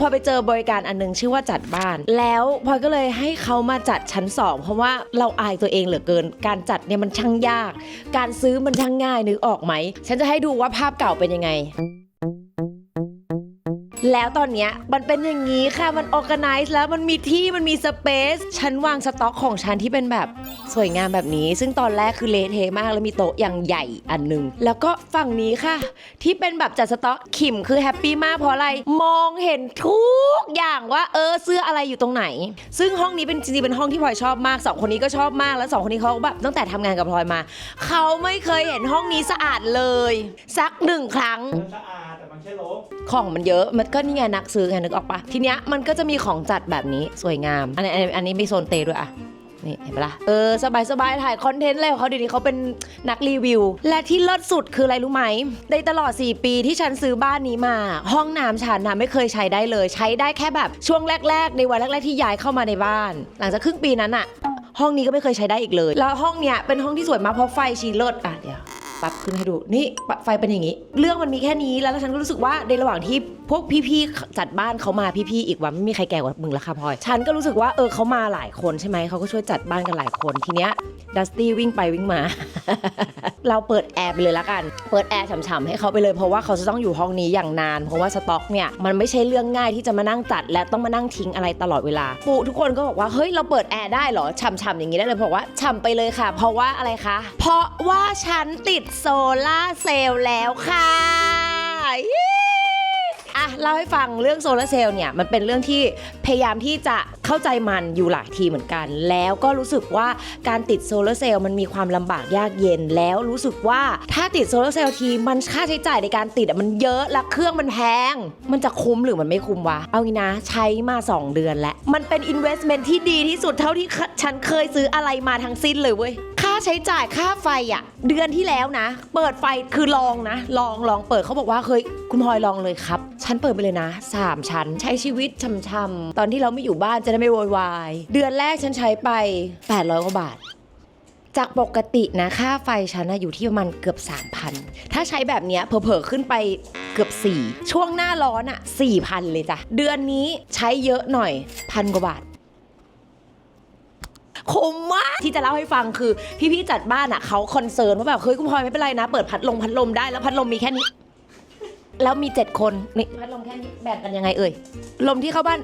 พอไปเจอบริการอันหนึงชื่อว่าจัดบ้าน แล้วพลอยก็เลยให้เขามาจัดชั้นสองเพราะว่าเราอายตัวเองเหลือเกิน การจัดเนี่ยมันช่างยาก การซื้อมันช่างง่ายนึกออกไหม ฉันจะให้ดูว่าภาพเก่าเป็นยังไง แล้วตอนเนี้ยมันเป็นอย่างนี้ค่ะมันออ g a ไนซ์แล้วมันมีที่มันมีสเปซฉันวางสต็อกของฉันที่เป็นแบบสวยงามแบบนี้ ซึ่งตอนแรกคือเละเทะมากแล้วมีโต๊ะอย่างใหญ่อันหนึง แล้วก็ฝั่งนี้ค่ะ ที่เป็นแบบจัดสต็อกขิมคือแฮปปี้มากเพราะอะไรมองเห็นทุกอย่างว่าเออเสื้ออะไรอยู่ตรงไหน ซึ่งห้องนี้เป็นจริงๆเป็นห้องที่พลอยชอบมากสองคนนี้ก็ชอบมากแล้วสองคนนี้เขาแบบตั้งแต่ทำงานกับพลอยมาเขาไม่เคยเห็นห้องนี้สะอาดเลย สักหนึ่งครั้งสะอาด แต่มันแค่รกของมันเยอะมันก็นี่ไงนักซื้อไงนึกออกปะทีเนี้ยมันก็จะมีของจัดแบบนี้สวยงาม อันนี้อันนี้อันนี้มีโซนเตด้วยอะนี่เห็นปะล่ะเออสบายสบายถ่ายคอนเทนต์อะไรของเขาเดี๋ยวนี้เขาเป็นนักรีวิว และที่เลิศสุดคืออะไรรู้ไหมในตลอด 4 ปีที่ฉันซื้อบ้านนี้มา ห้องน้ำฉันนะไม่เคยใช้ได้เลย ใช้ได้แค่แบบช่วงแรก ๆ ในวันแรก ๆ ที่ย้ายเข้ามาในบ้าน หลังจากครึ่งปีนั้นอะห้องนี้ก็ไม่เคยใช้ได้อีกเลย แล้วห้องเนี้ยเป็นห้องที่สวยมากเพราะไฟชีเลิศอะเดี๋ยว ปั๊บขึ้นให้ดูนี่ไฟเป็นอย่างนี้ เรื่องมันมีแค่นี้แล้วฉันก็รู้สึกว่าในระหว่างที่พวกพี่ๆจัดบ้านเขามาพี่ๆอีกว่าไม่มีใครแก่กว่ามึงละค่ะพลอยฉันก็รู้สึกว่าเออเขามาหลายคนใช่ไหมเขาก็ช่วยจัดบ้านกันหลายคนทีเนี้ยดัสตี้วิ่งไปวิ่งมา เราเปิดแอร์ไปเลยละกัน เปิดแอร์ฉ่ำๆให้เขาไปเลยเพราะว่าเขาจะต้องอยู่ห้องนี้อย่างนาน เพราะว่าสต็อกเนี่ยมันไม่ใช่เรื่องง่ายที่จะมานั่งจัด และต้องมานั่งทิ้งอะไรตลอดเวลาปูทุกคนก็บอกว่าเฮ้ยเราเปิดแอร์ได้เหรอฉ่ำๆอย่างนี้ได้เลยบอกว่าฉ่ำไปเลยค่ะ เพราะว่าอะไรคะ เพราะว่าฉันติดโซล่าเซลล์แล้วค่ะ เล่าให้ฟังเรื่องโซลาร์เซลล์เนี่ยมันเป็นเรื่องที่พยายามที่จะเข้าใจมันอยู่หลายทีเหมือนกัน แล้วก็รู้สึกว่าการติดโซลาร์เซลล์มันมีความลำบากยากเย็น แล้วรู้สึกว่าถ้าติดโซลาร์เซลล์ทีมันค่าใช้จ่ายในการติดอะมันเยอะและเครื่องมันแพง มันจะคุ้มหรือมันไม่คุ้มวะ เอางี้นะใช้มา 2 เดือนแล้ว มันเป็น investment ที่ดีที่สุดเท่าที่ฉันเคยซื้ออะไรมาทั้งสิ้นเลยเว้ย ใช้จ่ายค่าไฟอะ เดือนที่แล้วนะ เปิดไฟคือลองนะ ลองลองเปิดเขาบอกว่าเคยคุณพลอยลองเลยครับ ฉันเปิดไปเลยนะ 3 ชั้นใช้ชีวิตช่ำๆตอนที่เราไม่อยู่บ้านจะได้ไม่โวยวาย เดือนแรกฉันใช้ไป 800กว่าบาทจากปกตินะค่าไฟฉันนะอยู่ที่ประมาณเกือบ 3,000 ถ้าใช้แบบเนี้ยเผลอๆขึ้นไปเกือบ 4 ช่วงหน้าร้อนอะ4,000 เลยจ้ะ เดือนนี้ใช้เยอะหน่อยพันกว่าบาท คุ้มมาก ที่จะเล่าให้ฟังคือพี่ๆจัดบ้านอะเขาคอนเซิร์นว่าแบบเฮ้ยคุณพลอยไม่เป็นไรนะ เปิดพัดลมพัดลมได้แล้วพัดลมมีแค่นี้ แล้วมี7คนนี่พัดลมแค่นี้แบ่งกันยังไงเอ่ยลมที่เข้าบ้าน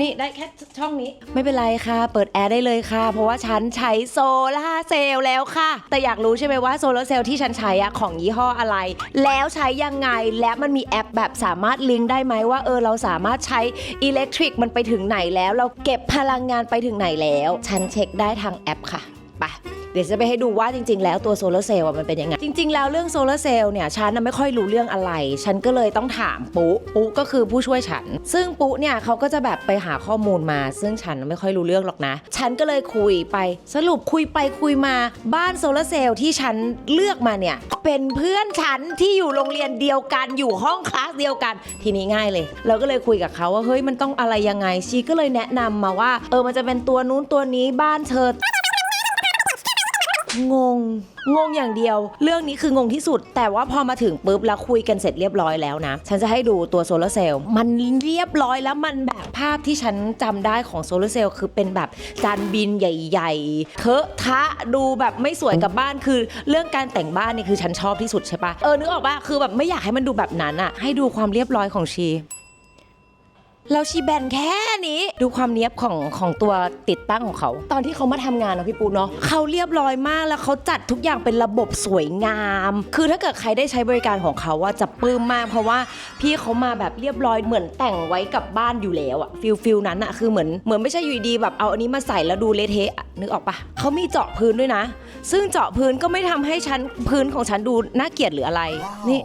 นี่ได้แค่ช่องนี้ ไม่เป็นไรค่ะ เปิดแอร์ได้เลยค่ะ เพราะว่าฉันใช้โซลาเซลล์แล้วค่ะ แต่อยากรู้ใช่ไหมว่าโซลาเซลล์ที่ฉันใช้อะของยี่ห้ออะไร แล้วใช้ยังไง และมันมีแอปแบบสามารถลิงก์ได้ไหมว่าเออเราสามารถใช้อิเล็กทริกมันไปถึงไหนแล้ว เราเก็บพลังงานไปถึงไหนแล้ว ฉันเช็คได้ทางแอปค่ะ ไปเดี๋ยวจะไปให้ดูว่าจริง ๆ แล้วตัวโซลาร์เซลล์มันเป็นยังไง จริง ๆ แล้วเรื่องโซลาร์เซลล์เนี่ยฉันน่ะไม่ค่อยรู้เรื่องอะไร ฉันก็เลยต้องถามปุ๊ปุ๊ก็คือผู้ช่วยฉัน ซึ่งปุ๊เนี่ยเขาก็จะแบบไปหาข้อมูลมา ซึ่งฉันไม่ค่อยรู้เรื่องหรอกนะ ฉันก็เลยคุยไปสรุปคุยไปคุยมาบ้านโซลาร์เซลล์ที่ฉันเลือกมาเนี่ยเป็นเพื่อนฉันที่อยู่โรงเรียนเดียวกันอยู่ห้องคลาสเดียวกัน ทีนี้ง่ายเลย เราก็เลยคุยกับเขาว่าเฮ้ยมันต้องอะไรยังไงชีก็เลยแนะนำมาว่า เออมันจะเป็นตัวนู้นตัวนี้บ้านเธอ งง งงอย่างเดียว เรื่องนี้คืองงที่สุด แต่ว่าพอมาถึงปุ๊บแล้วคุยกันเสร็จเรียบร้อยแล้วนะ ฉันจะให้ดูตัวโซลาร์เซลล์มันเรียบร้อยแล้วมันแบบภาพที่ฉันจำได้ของโซลาร์เซลล์คือเป็นแบบจานบินใหญ่ๆเทอะทะดูแบบไม่สวยกับบ้านคือเรื่องการแต่งบ้านนี่คือฉันชอบที่สุดใช่ปะเออนึกออกปะคือแบบไม่อยากให้มันดูแบบนั้นอะให้ดูความเรียบร้อยของชี แล้วชีแบนแค่นี้ ดูความเนี้ยบของของตัวติดตั้งของเขา ตอนที่เขามาทำงานเนาะพี่ปูเนาะเขาเรียบร้อยมากแล้วเขาจัดทุกอย่างเป็นระบบสวยงาม คือถ้าเกิดใครได้ใช้บริการของเขาว่าจะปลื้มมาก เพราะว่าพี่เขามาแบบเรียบร้อยเหมือนแต่งไว้กับบ้านอยู่แล้วอะฟิลฟิลนั้นอะคือเหมือนเหมือนไม่ใช่อยู่ดีแบบเอาอันนี้มาใส่แล้วดูเละเทะอะนึกออกปะเขามีเจาะพื้นด้วยนะ ซึ่งเจาะพื้นก็ไม่ทำให้ชั้นพื้นของฉันดูน่าเกลียดหรืออะไร นี่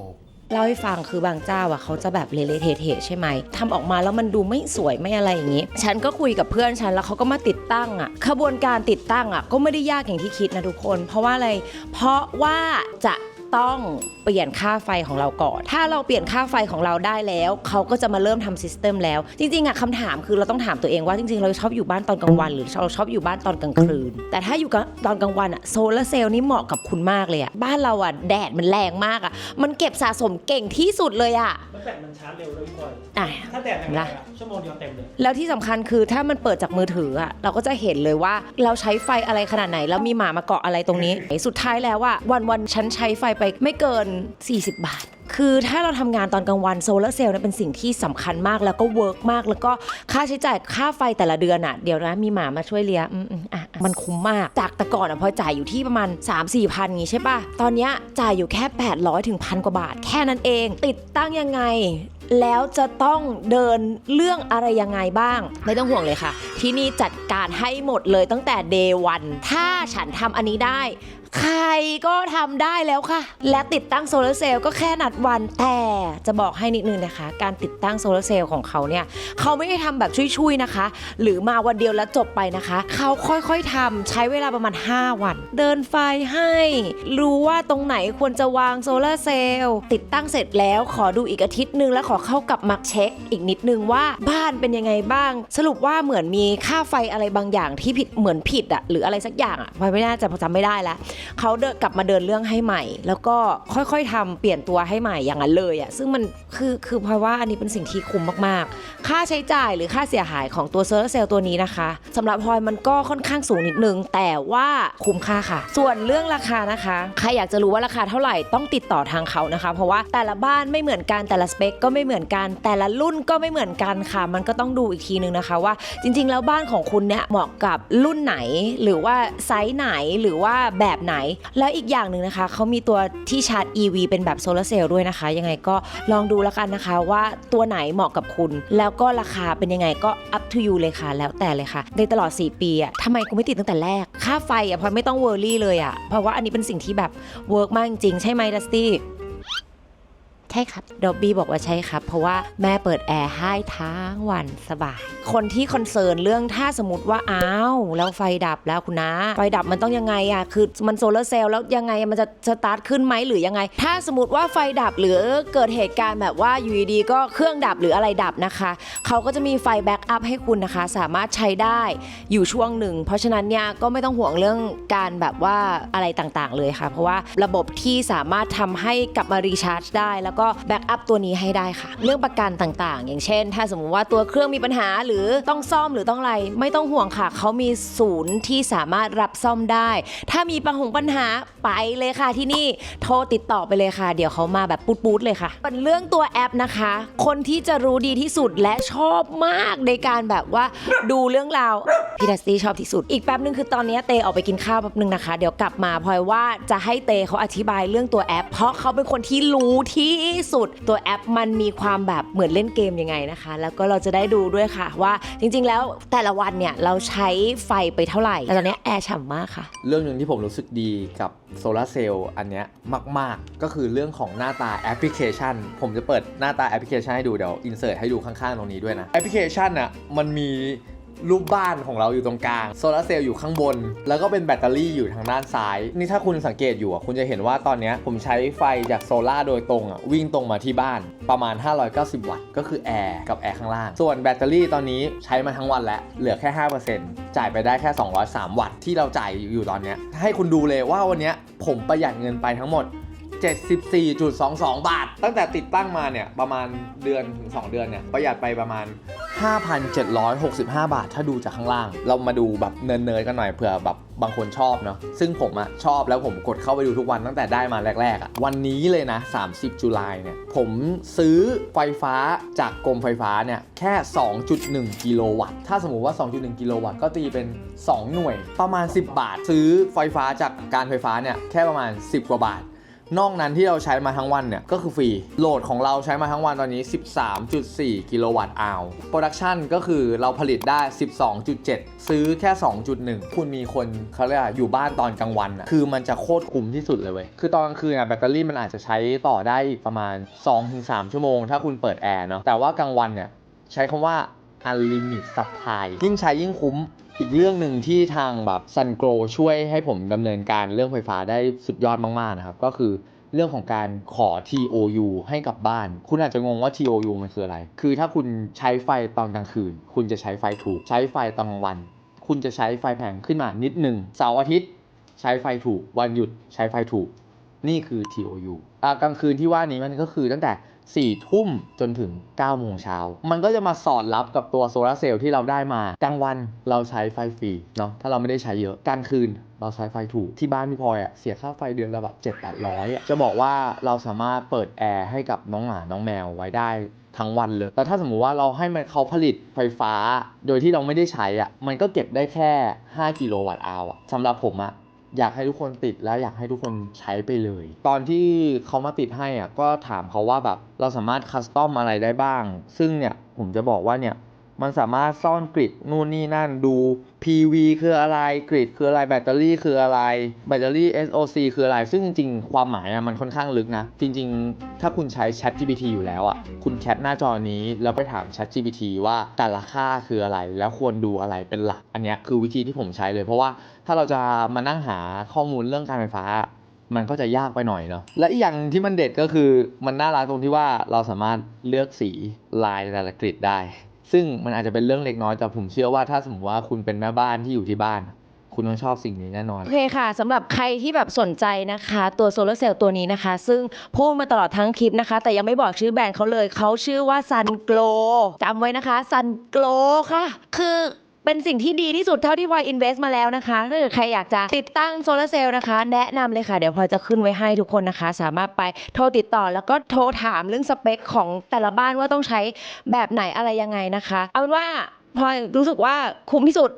เล่าให้ฟังคือบางเจ้าอะเขาจะแบบเละเทะใช่ไหมทำออกมาแล้วมันดูไม่สวยไม่อะไรอย่างนี้ ฉันก็คุยกับเพื่อนฉันแล้วเขาก็มาติดตั้งอะขบวนการติดตั้งอะก็ไม่ได้ยากอย่างที่คิดนะทุกคน เพราะว่าอะไรเพราะว่าจะ ต้องเปลี่ยนค่าไฟของเราก่อน ถ้าเราเปลี่ยนค่าไฟของเราได้แล้ว เขาก็จะมาเริ่มทำซิสเต็มแล้ว จริงๆอะคำถามคือเราต้องถามตัวเองว่าจริงๆ เราชอบอยู่บ้านตอนกลางวัน หรือเราชอบอยู่บ้านตอนกลางคืน แต่ถ้าอยู่กับตอนกลางวันอะโซลาร์เซลล์นี่เหมาะกับคุณมากเลยอะบ้านเราอะแดดมันแรงมากอะมันเก็บสะสมเก่งที่สุดเลยอะแล้วแบตมันชาร์จเร็วด้วยพี่บอยอะ ถ้าแดดแรงนะๆอะชั่วโมงเดียวเต็มเลย แล้วที่สำคัญคือถ้ามันเปิดจากมือถืออะเราก็จะเห็นเลยว่าเราใช้ไฟอะไรขนาดไหน แล้วมีหมามาเกาะอะไรตรงนี้ สุดท้ายแล้วอะวันวันๆฉันใช้ไฟไปไม่เกิน 40 บาท คือถ้าเราทำงานตอนกลางวันโซลาร์เซลล์เนี่ยเป็นสิ่งที่สำคัญมากแล้วก็เวิร์กมาก แล้วก็ค่าใช้จ่ายค่าไฟแต่ละเดือนอะเดี๋ยวนะมีหมามาช่วยเลี้ยงอืมอืมอะอะมันคุ้มมาก จากแต่ก่อนอะพอจ่ายอยู่ที่ประมาณ 3 4พันงี้ใช่ปะตอนเนี้ยจ่ายอยู่แค่ 800ถึงพันกว่าบาท แค่นั้นเอง ติดตั้งยังไง แล้วจะต้องเดินเรื่องอะไรยังไงบ้าง ไม่ต้องห่วงเลยค่ะ ที่นี่จัดการให้หมดเลยตั้งแต่ day one ถ้าฉันทำอันนี้ได้ใครก็ทำได้แล้วค่ะ และติดตั้งโซลาร์เซลล์ก็แค่นัดวัน แต่จะบอกให้นิดนึงนะคะ การติดตั้งโซลาร์เซลล์ของเขาเนี่ย เขาไม่ได้ทำแบบชุยๆนะคะ หรือมาวันเดียวแล้วจบไปนะคะ เขาค่อยๆทำใช้เวลาประมาณ 5 วัน เดินไฟให้ รู้ว่าตรงไหนควรจะวางโซลาร์เซลล์ติดตั้งเสร็จแล้วขอดูอีกอาทิตย์นึงแล้วขอเข้ากลับมาเช็ค อีกนิดนึงว่าบ้านเป็นยังไงบ้าง สรุปว่าเหมือนมีค่าไฟอะไรบางอย่างที่ผิดเหมือนผิดอะหรืออะไรสักอย่างอะไม่น่าจะจำไม่ได้แล้วเขาเดินกลับมาเดินเรื่องให้ใหม่ แล้วก็ค่อยๆทำเปลี่ยนตัวให้ใหม่อย่างนั้นเลยอะ่ะซึ่งมันคือคือพลอยว่าอันนี้เป็นสิ่งที่คุ้มมากๆ ค่าใช้จ่ายหรือค่าเสียหายของตัวโซลาร์เซลล์ตัวนี้นะคะสำหรับพลอยมันก็ค่อนข้างสูงนิดนึง แต่ว่าคุ้มค่าค่ะ ส่วนเรื่องราคานะคะ ใครอยากจะรู้ว่าราคาเท่าไหร่ต้องติดต่อทางเขานะคะ เพราะว่าแต่ละบ้านไม่เหมือนกันแต่ละสเปคก็ไม่เหมือนกัน แต่ละรุ่นก็ไม่เหมือนกันค่ะ มันก็ต้องดูอีกทีนึงนะคะว่าจริง ๆ แล้วบ้านของคุณเนี่ยเหมาะกับรุ่นไหนหรือว่าไซส์ไหนหรือว่าแบบไหน แล้วอีกอย่างหนึ่งนะคะ เขามีตัวที่ชาร์จ EV เป็นแบบโซลาร์เซลล์ด้วยนะคะ ยังไงก็ลองดูแล้วกันนะคะ ว่าตัวไหนเหมาะกับคุณ แล้วก็ราคาเป็นยังไงก็ up to you เลยค่ะ แล้วแต่เลยค่ะ ในตลอด 4 ปีอะทำไมกูไม่ติดตั้งแต่แรก ค่าไฟอะพอไม่ต้องเวอร์รี่เลยอะเพราะว่าอันนี้เป็นสิ่งที่แบบเวิร์กมากจริงๆใช่ไหมดัสตี้ ใช่ครับดอบบี้บอกว่าใช่ครับ เพราะว่าแม่เปิดแอร์ให้ทั้งวันสบาย คนที่คอนเซิร์นเรื่องถ้าสมมติว่าอ้าวแล้วไฟดับแล้วคุณนะ ไฟดับมันต้องยังไงอะคือมันโซลาร์เซลล์แล้วยังไงมันจะสตาร์ทขึ้นไหมหรือยังไง ถ้าสมมติว่าไฟดับหรือเกิดเหตุการณ์แบบว่าอยู่ดีๆก็เครื่องดับหรืออะไรดับนะคะ เขาก็จะมีไฟแบ็กอัพให้คุณนะคะ สามารถใช้ได้อยู่ช่วงหนึ่ง เพราะฉะนั้นเนี่ยก็ไม่ต้องห่วงเรื่องการแบบว่าอะไรต่างๆเลยค่ะ เพราะว่าระบบที่สามารถทำให้กลับมารีชาร์จได้แล้วก็แบ็กอัพตัวนี้ให้ได้ค่ะ เรื่องประกันต่างๆ อย่างเช่น ถ้าสมมติว่าตัวเครื่องมีปัญหาหรือต้องซ่อมหรือต้องอะไร ไม่ต้องห่วงค่ะ เขามีศูนย์ที่สามารถรับซ่อมได้ ถ้ามีปัญหาปัญหาไปเลยค่ะที่นี่โทรติดต่อไปเลยค่ะ เดี๋ยวเขามาแบบปุ๊ดๆเลยค่ะเป็นเรื่องตัวแอปนะคะ คนที่จะรู้ดีที่สุดและชอบมากในการแบบว่าดูเรื่องราวพี่ดัสตี้ชอบที่สุด อีกแป๊บนึงคือตอนนี้เตออกไปกินข้าวแป๊บนึงนะคะ เดี๋ยวกลับมาพลอยว่าจะให้เตเขาอธิบายเรื่องตัวแอป เพราะเขาเป็นคนที่รู้ที่สุด ตัวแอปมันมีความแบบเหมือนเล่นเกมยังไงนะคะ แล้วก็เราจะได้ดูด้วยค่ะว่าจริง ๆ แล้วแต่ละวันเนี่ยเราใช้ไฟไปเท่าไหร่แต่ตอนนี้แอร์ฉ่ำมากค่ะ เรื่องหนึ่งที่ผมรู้สึกดีกับโซลาร์เซลล์อันเนี้ยมาก ๆ ก็คือเรื่องของหน้าตาแอปพลิเคชัน ผมจะเปิดหน้าตาแอปพลิเคชันให้ดูเดี๋ยวอินเสิร์ตให้ดูข้างๆตรงนี้ด้วยนะแอปพลิเคชันอะมันมี รูปบ้านของเราอยู่ตรงกลางโซลาร์เซลล์อยู่ข้างบน แล้วก็เป็นแบตเตอรี่อยู่ทางด้านซ้าย นี่ถ้าคุณสังเกตอยู่อะคุณจะเห็นว่าตอนนี้ผมใช้ไฟจากโซลาโดยตรงอะวิ่งตรงมาที่บ้านประมาณ 590 วัตต์ก็คือแอร์กับแอร์ข้างล่าง ส่วนแบตเตอรี่ตอนนี้ใช้มาทั้งวันแล้วเหลือแค่ 5%จ่ายไปได้แค่ 203 วัตต์ที่เราจ่ายอยู่ตอนนี้ให้คุณดูเลยว่าวันนี้ผมประหยัดเงินไปทั้งหมด 74.22 บาท ตั้งแต่ติดตั้งมาเนี่ย ประมาณเดือนถึง 2 เดือนเนี่ย ประหยัดไปประมาณ 5,765 บาท ถ้าดูจากข้างล่าง เรามาดูแบบเนินๆกันหน่อยเผื่อแบบบางคนชอบเนาะซึ่งผมอะชอบแล้วผมกดเข้าไปดูทุกวันตั้งแต่ได้มาแรกๆอะวันนี้เลยนะ 30 จุลายเนี่ย ผมซื้อไฟฟ้าจากกรมไฟฟ้าเนี่ยแค่ 2.1 กิโลวัตต์ ถ้าสมมติว่า 2.1 กิโลวัตต์ก็ตีเป็น 2 หน่วยประมาณ 10 บาท ซื้อไฟฟ้าจากการไฟฟ้าเนี่ยแค่ประมาณ 10 กว่าบาท นอกนั้นที่เราใช้มาทั้งวันเนี่ยก็คือฟรี โหลดของเราใช้มาทั้งวันตอนนี้ 13.4 กิโลวัตต์อาวโปรดักชันก็คือเราผลิตได้ 12.7 ซื้อแค่ 2.1 คุณมีคนเขาเรียกอยู่บ้านตอนกลางวันอะคือมันจะโคตรคุ้มที่สุดเลยเว้ย คือตอนกลางคืนอะแบตเตอรี่มันอาจจะใช้ต่อได้อีกประมาณ 2-3 ชั่วโมง ถ้าคุณเปิดแอร์เนาะ แต่ว่ากลางวันเนี่ยใช้คำว่า unlimited supply ยิ่งใช้ยิ่งคุ้ม อีกเรื่องหนึ่งที่ทางแบบ Sun Grow ช่วยให้ผมดำเนินการเรื่องไฟฟ้าได้สุดยอดมากๆนะครับ ก็คือเรื่องของการขอ TOU ให้กับบ้าน คุณอาจจะงงว่า TOU มันคืออะไร คือถ้าคุณใช้ไฟตอนกลางคืน คุณจะใช้ไฟถูก ใช้ไฟตอนกลางวัน คุณจะใช้ไฟแพงขึ้นมานิดหนึ่งเสาร์อาทิตย์ ใช้ไฟถูก วันหยุดใช้ไฟถูก นี่คือ TOU อะกลางคืนที่ว่านี้มันก็คือตั้งแต่4ทุ่มจนถึง9โมงเช้า มันก็จะมาสอดรับกับตัวโซลาร์เซลล์ที่เราได้มากลางวันเราใช้ไฟฟรีเนาะถ้าเราไม่ได้ใช้เยอะกลางคืนเราใช้ไฟถูกที่บ้านพี่พลอยอะเสียค่าไฟเดือนละแบบ7 8 0 0อะจะบอกว่าเราสามารถเปิดแอร์ให้กับน้องหมาน้องแมวไว้ได้ทั้งวันเลยแต่ถ้าสมมุติว่าเราให้มันเขาผลิตไฟฟ้า โดยที่เราไม่ได้ใช้อะมันก็เก็บได้แค่ 5 กิโลวัตต์อาวอะสำหรับผมอะ อยากให้ทุกคนติดแล้วอยากให้ทุกคนใช้ไปเลย ตอนที่เขามาติดให้อะก็ถามเขาว่าแบบเราสามารถคัสตอมอะไรได้บ้าง ซึ่งเนี่ยผมจะบอกว่าเนี่ย มันสามารถซ่อนกริดนู่นนี่นั่นดู PV คืออะไรกริดคืออะไรแบตเตอรี่คืออะไรแบตเตอรี่ SOC คืออะไร ซึ่งจริงๆ ความหมายอะมันค่อนข้างลึกนะ จริงๆ ถ้าคุณใช้ Chat GPT อยู่แล้วอะคุณแคปหน้าจอนี้ แล้วไปถาม Chat GPT ว่าแต่ละค่าคืออะไร แล้วควรดูอะไรเป็นหลัก อันนี้คือวิธีที่ผมใช้เลย เพราะว่าถ้าเราจะมานั่งหาข้อมูลเรื่องการไฟฟ้ามันก็จะยากไปหน่อยเนาะ และอีกอย่างที่มันเด็ดก็คือมันน่ารักตรงที่ว่าเราสามารถเลือกสีลายแต่ละกริดได้ ซึ่งมันอาจจะเป็นเรื่องเล็กน้อยแต่ผมเชื่อว่าถ้าสมมติว่าคุณเป็นแม่บ้านที่อยู่ที่บ้าน คุณต้องชอบสิ่งนี้แน่นอน โอเคค่ะสำหรับใครที่แบบสนใจนะคะ ตัวโซลาร์เซลล์ตัวนี้นะคะ ซึ่งพูดมาตลอดทั้งคลิปนะคะ แต่ยังไม่บอกชื่อแบรนด์เขาเลย เขาชื่อว่า Sun Glow จำไว้นะคะ Sun Glow ค่ะ คือ เป็นสิ่งที่ดีที่สุดเท่าที่พลอยอินเวสต์มาแล้วนะคะถ้าเกิดใครอยากจะติดตั้งโซลาร์เซลล์นะคะ แนะนำเลยค่ะ เดี๋ยวพลอยจะขึ้นไว้ให้ทุกคนนะคะ สามารถไปโทรติดต่อแล้วก็โทรถามเรื่องสเปคของแต่ละบ้านว่าต้องใช้แบบไหนอะไรยังไงนะคะ เอาเป็นว่าพลอยรู้สึกว่าคุ้มที่สุด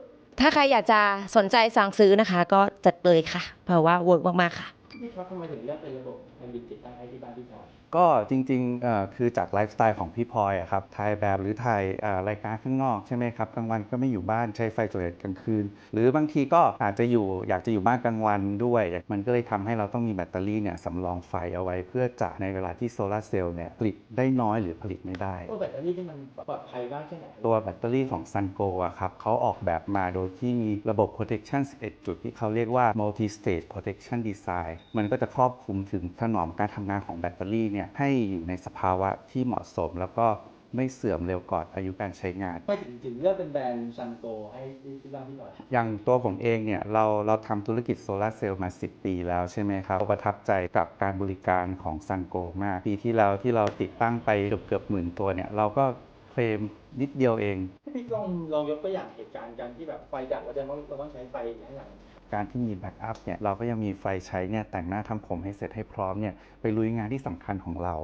ถ้าใครอยากจะสนใจสั่งซื้อนะคะ ก็จัดเลยค่ะ เพราะว่าเวิร์กมากๆค่ะพี่ท็อปทำไมถึงเลือกเป็นระบบการบินติดตั้งให้ที่บ้านพี่พลอย ก็จริงๆเอ่อคือจากไลฟ์สไตล์ของพี่พลอยอะครับถ่ายแบบหรือถ่ายเอ่อรายการข้างนอกใช่ไหมครับกลางวันก็ไม่อยู่บ้านใช้ไฟส่วนใหญ่กลางคืน หรือบางทีก็อาจจะอยู่อยากจะอยู่บ้านกลางวันด้วย มันก็เลยทำให้เราต้องมีแบตเตอรี่เนี่ยสำรองไฟเอาไว้ เพื่อจะในเวลาที่โซลาร์เซลล์เนี่ยผลิตได้น้อยหรือผลิตไม่ได้ตัวแบตเตอรี่ที่มันปลอดภัยมากแค่ไหนตัวแบตเตอรี่ของ Sungo อะครับเขาออกแบบมาโดยที่มีระบบ protection 11 จุดที่เขาเรียกว่า multi stage protection design มันก็จะครอบคลุมถึงถนอมการทำงานของแบตเตอรี่เนี่ยให้อยู่ในสภาวะที่เหมาะสม แล้วก็ไม่เสื่อมเร็วก่อนอายุการใช้งาน ไม่ถึงถึงเลือกเป็นแบรนด์ซันโกให้ที่บ้านพี่พลอยอย่างตัวผมเองเนี่ยเราเราทำธุรกิจโซลาร์เซลล์มา 10 ปีแล้วใช่ไหมครับประทับใจกับการบริการของซันโกมาก ปีที่แล้วที่เราติดตั้งไปเกือบเกือบหมื่นตัวเนี่ยเราก็เคลมนิดเดียวเองพี่ลองลองยกตัวอย่างเหตุการณ์การที่แบบไฟดับแล้วจะต้องเราต้องใช้ไฟข้างหลัง การที่มีแบ็กอัพเนี่ยเราก็ยังมีไฟใช้เนี่ยแต่งหน้าทำผมให้เสร็จให้พร้อมเนี่ยไปลุยงานที่สำคัญของเรา